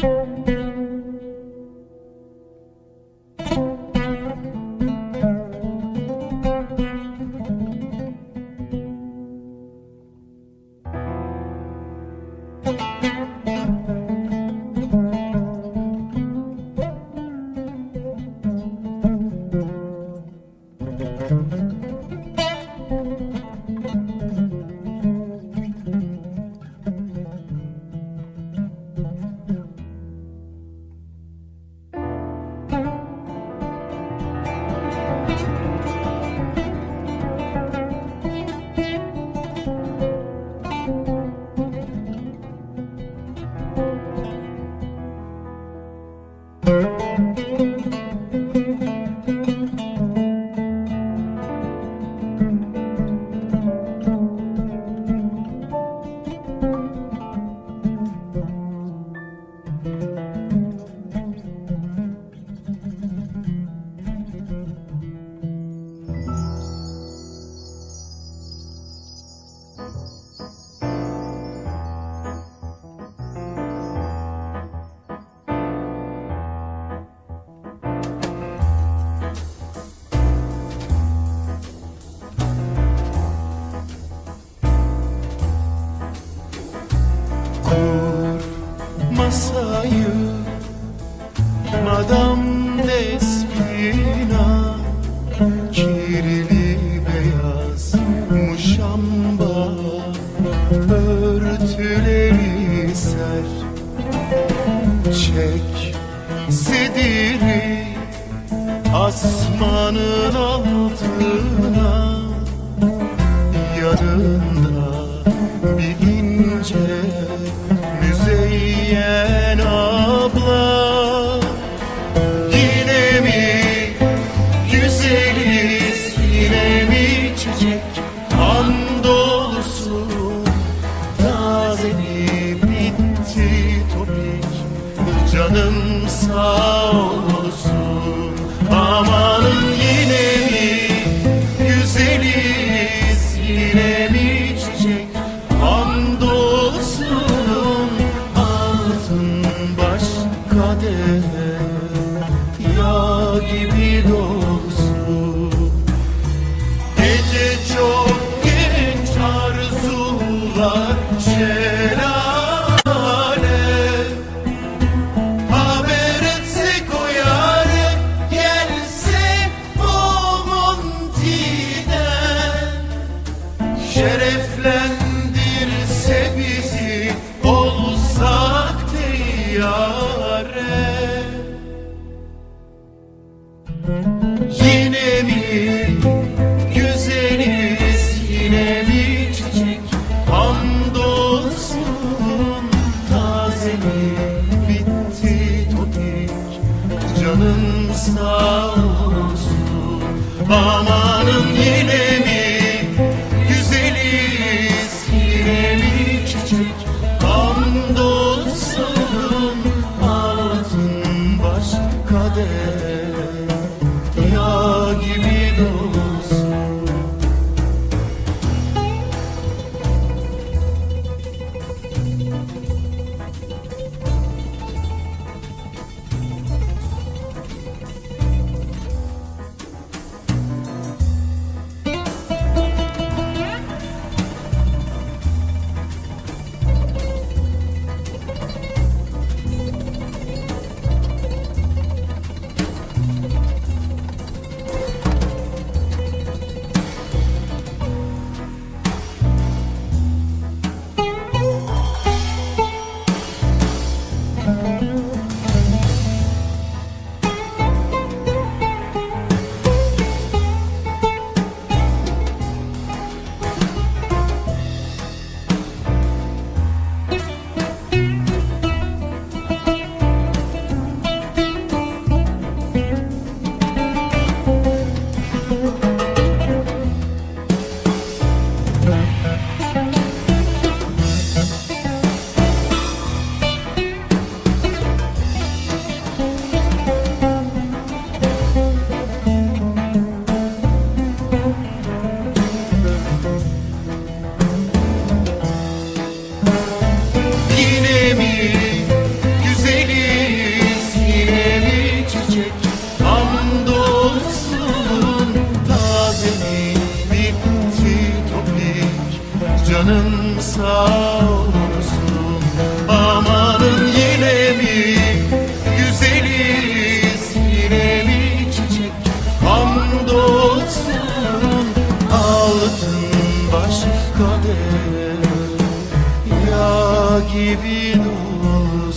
Kur masayı Madam Despina Kirli beyaz muşamba Örtüleri ser. Çek sediri Asmanın altına yanında Canım sağ olsun. Amanın yine mi? Güzeliz yine mi çiçek? Hamdolsun altın baş kadehe Yağ gibi dolsun Canın sağ olsun. Amanın yine mi Canın sağ olsun Amanın yine mi? Güzeliz yine mi çiçek? Hamdolsun Altın baş kader. Ya gibi dur